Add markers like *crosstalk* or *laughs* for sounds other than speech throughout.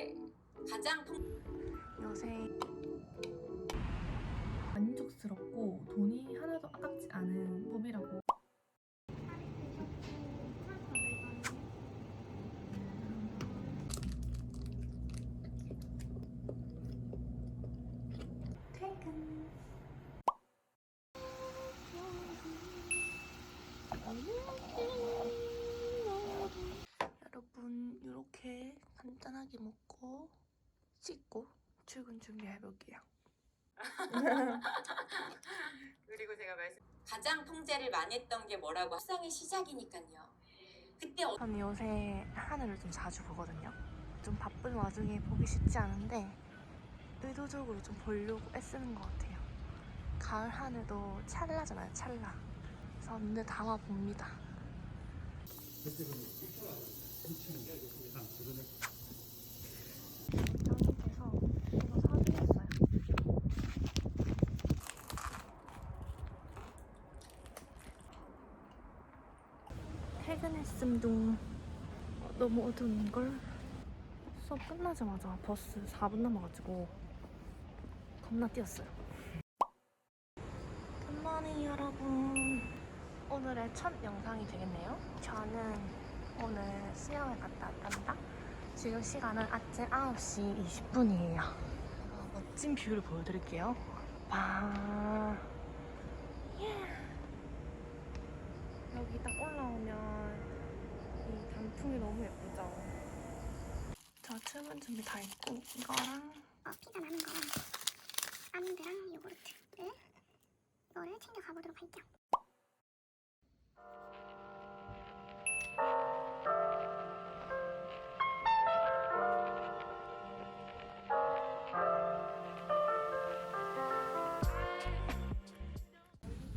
게 가장 통... 요새 만족스럽고 돈이 하나도 아깝지 않은 법이라고. 퇴근 간단하게 먹고 씻고 출근 준비해볼게요. *laughs* 그리고 제가 말씀 가장 통제를 많이 했던 게 뭐라고 합상의 시작이니까요. 그때 어... 저는 요새 하늘을 좀 자주 보거든요. 좀 바쁜 와중에 보기 쉽지 않은데 의도적으로 좀 보려고 애쓰는 것 같아요. 가을 하늘도 찰나잖아요, 찰나. 그래서 눈에 담아 봅니다. 연이 돼서 이거 사드렸어요. 어, 너무 어두운걸? 수업 끝나자마자 버스 4분 남아가지고 겁나 뛰었어요. 굿모닝 여러분. 오늘의 첫 영상이 되겠네요. 저는 오늘 수영을 갔다 왔답니다. 지금 시간은 아침 9시 20분이에요. 멋진 뷰를 보여드릴게요. 봐 예. 여기 딱 올라오면 이 단풍이 너무 예쁘죠? 저 출근 준비 다 했고 이거랑 어, 피가 많은 거랑 아몬드랑 요구르트를 이거를 챙겨 가보도록 할게요.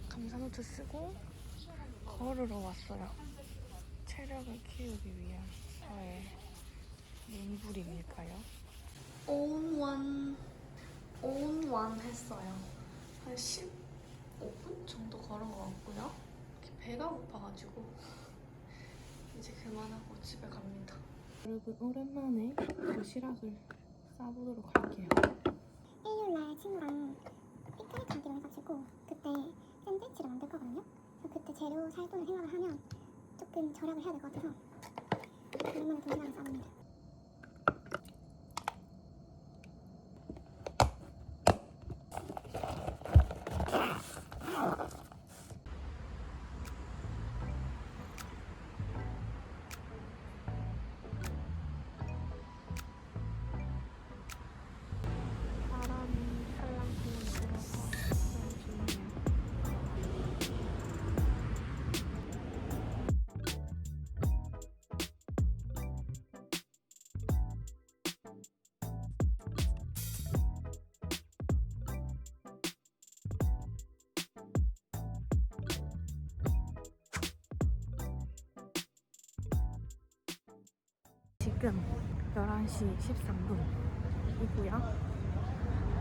감사노트 쓰고 걸으러 왔어요. 체력을 키우기 위한 저의 몸부림일까요? 온원 온원 했어요. 한 15분 정도 걸은 것 같고요. 이렇게 배가 고파가지고 이제 그만하고 집에 갑니다. 여러분 오랜만에 도시락을 싸보도록 할게요. 일요일날 친구랑 피크닉 가기로 해가지고 그때 샌드위치를 만들 거거든요. 그래서 그때 재료 살 돈을 생각을 하면 조금 절약을 해야 될 것 같아서 오랜만에 도시락을 싸봅니다. 지금 11시 13분이고요.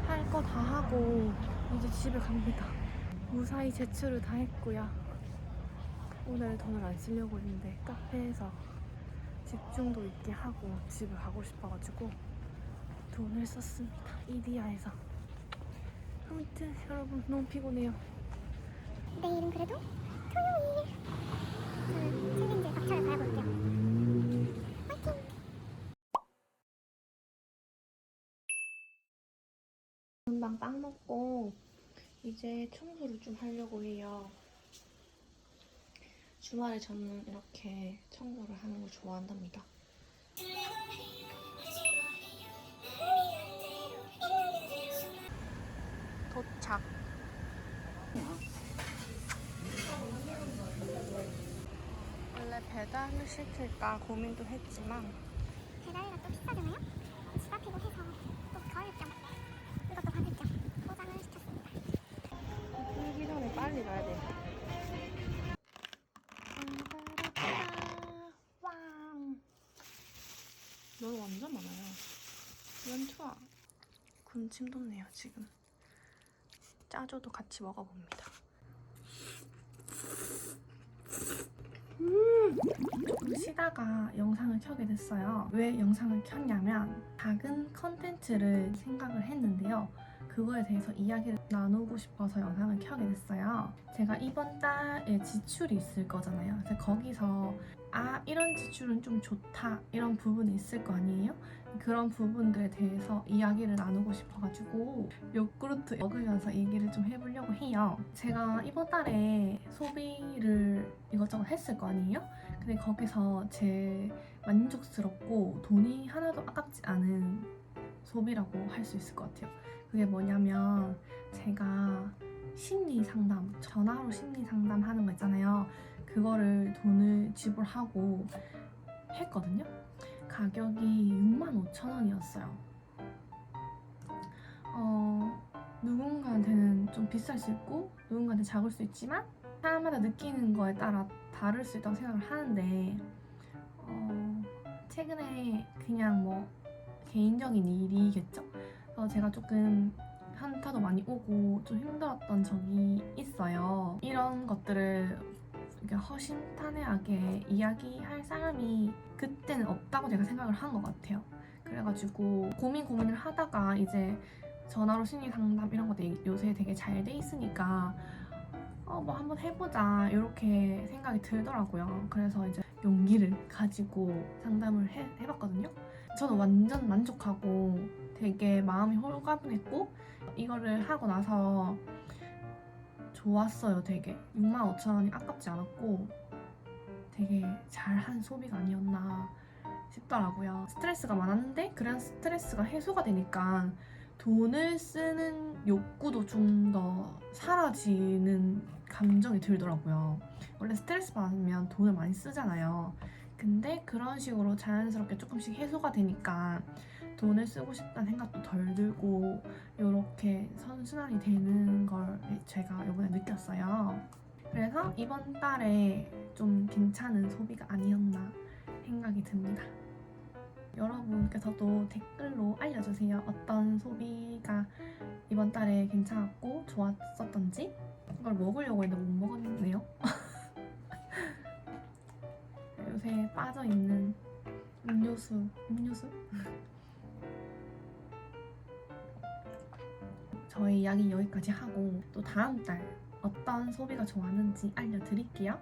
할 거 다 하고 이제 집에 갑니다. 무사히 제출을 다 했고요. 오늘 돈을 안 쓰려고 했는데 카페에서 집중도 있게 하고 집에 가고 싶어가지고 돈을 썼습니다. 이디야에서. 아무튼 여러분 너무 피곤해요. 내일은 그래도 토요일. 저는 챌린지 박차를 봐볼게요. 화이팅! 금방 빵 먹고 이제 청소를 좀 하려고 해요. 주말에 저는 이렇게 청소를 하는 걸 좋아한답니다. 도착. 원래 배달을 시킬까 고민도 했지만 배달이가 또 비싸잖아요? 집 앞이고 해서 또 겨울병 이것도 받을 겸 빨리 가야 돼. 왕. 널 완전 많아요. 연투아. 군침 돋네요, 지금. 짜조도 같이 먹어봅니다. 음! 조금 쉬다가 영상을 켜게 됐어요. 왜 영상을 켰냐면 작은 컨텐츠를 생각을 했는데요. 그거에 대해서 이야기를 나누고 싶어서 영상을 켜게 됐어요. 제가 이번 달에 지출이 있을 거잖아요. 그래서 거기서 아 이런 지출은 좀 좋다 이런 부분이 있을 거 아니에요? 그런 부분들에 대해서 이야기를 나누고 싶어가지고 요구르트 먹으면서 얘기를 좀 해보려고 해요. 제가 이번 달에 소비를 이것저것 했을 거 아니에요? 근데 거기서 제일 만족스럽고 돈이 하나도 아깝지 않은 소비라고 할 수 있을 것 같아요. 그게 뭐냐면 제가 심리 상담, 전화로 심리 상담 하는 거 있잖아요. 그거를 돈을 지불하고 했거든요. 가격이 65,000원이었어요. 어, 누군가한테는 좀 비쌀 수 있고 누군가한테 작을 수 있지만 사람마다 느끼는 거에 따라 다를 수 있다고 생각을 하는데 어, 최근에 그냥 뭐 개인적인 일이겠죠? 그래서 제가 조금 현타도 많이 오고 좀 힘들었던 적이 있어요. 이런 것들을 이렇게 허심탄회하게 이야기할 사람이 그때는 없다고 제가 생각을 한 것 같아요. 그래가지고 고민 고민을 하다가 이제 전화로 심리 상담 이런 것들이 요새 되게 잘 돼 있으니까 어 뭐 한번 해보자 이렇게 생각이 들더라고요. 그래서 이제 용기를 가지고 상담을 해, 해봤거든요. 저는 완전 만족하고 되게 마음이 홀가분했고 이거를 하고 나서 좋았어요 되게. 65,000원이 아깝지 않았고 되게 잘한 소비가 아니었나 싶더라고요. 스트레스가 많았는데 그런 스트레스가 해소가 되니까 돈을 쓰는 욕구도 좀 더 사라지는 감정이 들더라고요. 원래 스트레스 받으면 돈을 많이 쓰잖아요 근데 그런 식으로 자연스럽게 조금씩 해소가 되니까 돈을 쓰고 싶다는 생각도 덜 들고 이렇게 선순환이 되는 걸 제가 이번에 느꼈어요. 그래서 이번 달에 좀 괜찮은 소비가 아니었나 생각이 듭니다. 여러분께서도 댓글로 알려주세요. 어떤 소비가 이번 달에 괜찮았고 좋았었던지 이걸 먹으려고 했는데 못 먹었네요. *laughs* 요새 빠져 있는 음료수, 음료수? 저의 이야기 여기까지 하고 또 다음 달 어떤 소비가 좋았는지 알려드릴게요.